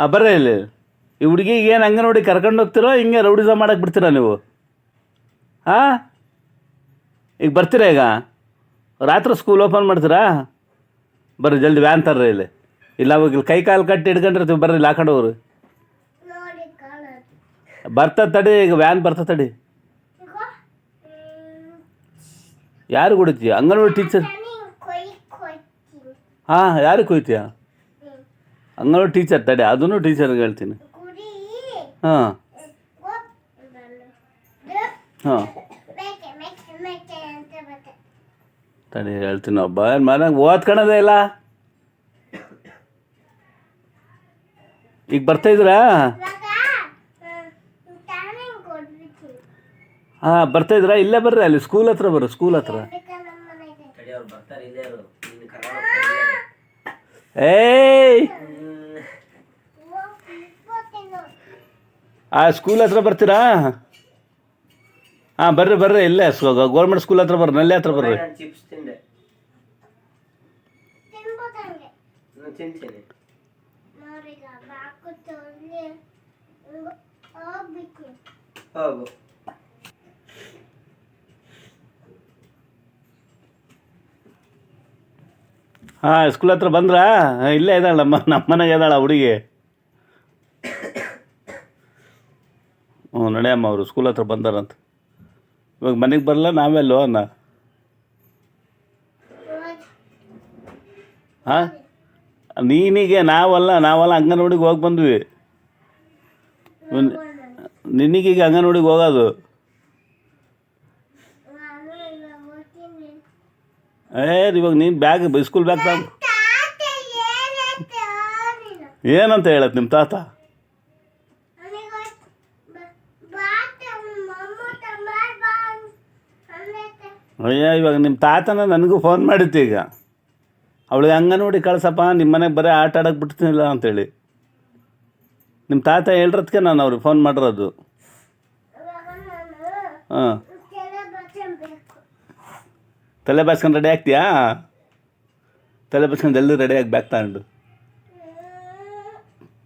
ಹಾಂ ಬರ್ರಿ ಇಲ್ಲಿ ಈ ಹುಡುಗಿಗೆ ಏನು ಅಂಗನವಾಡಿ ಕರ್ಕೊಂಡು ಹೋಗ್ತಿರೋ ಹಿಂಗೆ ರೌಡಿಸಮ್ ಮಾಡಕ್ಕೆ ಬಿಡ್ತೀರಾ ನೀವು? ಹಾಂ? ಈಗ ಬರ್ತೀರಾ ಈಗ? ರಾತ್ರಿ ಸ್ಕೂಲ್ ಓಪನ್ ಮಾಡ್ತೀರಾ? ಬರ್ರಿ ಜಲ್ದಿ ವ್ಯಾನ್ ತರ್ರಿ ಇಲ್ಲಿ. ಇಲ್ಲ ಅವಾಗ ಇಲ್ಲಿ ಕೈ ಕಾಲು ಕಟ್ಟಿ ಹಿಡ್ಕೊಂಡಿರ್ತೀವಿ ಬರ್ರಿ ಇಲ್ಲಿ ಹಾಕೊಂಡು ಹೋಗ್ರಿ. ನೋಡಿ ಬರ್ತದ ತಡಿ ಈಗ ವ್ಯಾನ್ ಬರ್ತದೆ ತಡಿ. ಯಾರು ಕೊಡ್ತೀಯ? ಅಂಗನವಾಡಿ ಟೀಚರ್ ಹಾಂ ಯಾರು ಕೊಯ್ತೀಯ. ಅಂಗನವಾಡಿ ಟೀಚರ್ ತಡೆ ಅದನ್ನು ಟೀಚರ್ಗೆ ಹೇಳ್ತೀನಿ. ಕುರಿ ಹಾಂ. ಹಾಂ. ತಡೆ ಹೇಳ್ತೀನಿ ಒಬ್ಬ. ಮನೆಗೆ ಓದ್ಕೊಳೋದೇ ಇಲ್ಲ? ಈಗ ಬರ್ತಾ ಇದ್ದೀರಾ? ಇವಾಗ ತಾನೇ ಕೊಡ್ಬಿಡ್ತೀನಿ. ಹಾಂ ಬರ್ತಾಯಿದ್ರಾ ಇಲ್ಲೇ ಬರ್ರಿ ಅಲ್ಲಿ ಸ್ಕೂಲ್ ಹತ್ರ ಬರ್ರಿ ಸ್ಕೂಲ್ ಹತ್ರ. ಬೇಕಾ ನಮ್ಮ ಮನೆಗೆ ತಡಿ ಅವ್ರು ಬರ್ತಾರೆ ಇಲ್ಲೇ ಇರು ನೀನು ಕರ್ಕೊಂಡು ಏಯ್ ಇಪ್ಪತ್ತೇನು ಆ ಸ್ಕೂಲ್ ಹತ್ರ ಬರ್ತೀರಾ? ಹಾಂ ಬರ್ರಿ ಬರ್ರಿ ಇಲ್ಲೇ ಗೌರ್ಮೆಂಟ್ ಸ್ಕೂಲ್ ಹತ್ರ ಬರ್ರಿ ನಲ್ಲಿ ಹತ್ರ ಬರ್ರಿ. ಚಿಪ್ಸ್ ತಿಂದೆ. ತಿಂತೀನಿ. ಹೋಗು. ಹಾಂ ಸ್ಕೂಲ್ ಹತ್ರ ಬಂದ್ರಾ? ಇಲ್ಲೇ ಇದ್ದಾಳೆ ನಮ್ಮ ನಮ್ಮನೆಗೆ ಇದ್ದಾಳೆ ಹುಡುಗಿ. ಹ್ಞೂ ನಡೆಯಮ್ಮ ಅವರು ಸ್ಕೂಲ್ ಹತ್ರ ಬಂದಾರಂತ. ಇವಾಗ ಮನೆಗೆ ಬರಲ್ಲ ನಾವೆಲ್ಲೋ ಅನ್ನ? ಹಾಂ? ನೀನಿಗೆ ನಾವಲ್ಲ ನಾವಲ್ಲ ಅಂಗನವಾಡಿಗೆ ಹೋಗಿ ಬಂದ್ವಿ. ನಿನಗೀಗ ಅಂಗನವಾಡಿಗೆ ಹೋಗೋದು? ಏ ಇವಾಗ ನೀನು ಬ್ಯಾಗ್ ಸ್ಕೂಲ್ ಬ್ಯಾಗ್ ತಾತ ಏನಂತ ನೀನು? ಏನಂತ ಹೇಳತ್ ನಿಮ್ಮ ತಾತ? ಅಯ್ಯ, ಇವಾಗ ನಿಮ್ಮ ತಾತನ ನನಗೂ ಫೋನ್ ಮಾಡಿತ್ತು ಈಗ. ಅವಳಿಗೆ ನೋಡಿ ಕಳ್ಸಪ್ಪ ನಿಮ್ಮ ಮನೆಗೆ ಬರೀ ಆಟ ಆಡೋಕೆ ಬಿಡ್ತೀನಿಲ್ಲ ಅಂತೇಳಿ. ನಿಮ್ಮ ತಾತ ಹೇಳ್ರದ್ಕೆ ನಾನು ಅವ್ರಿಗೆ ಫೋನ್ ಮಾಡಿರೋದು. ಹಾಂ. ತಲೆ ಬಾಸ್ಕೊಂಡು ರೆಡಿ ಆಗ್ತೀಯಾ? ತಲೆ ಬಾಸ್ಕೊಂಡು ಎಲ್ಲರೂ ರೆಡಿ ಆಗಿ ಬ್ಯಾಗ್ ತಗೊಂಡು.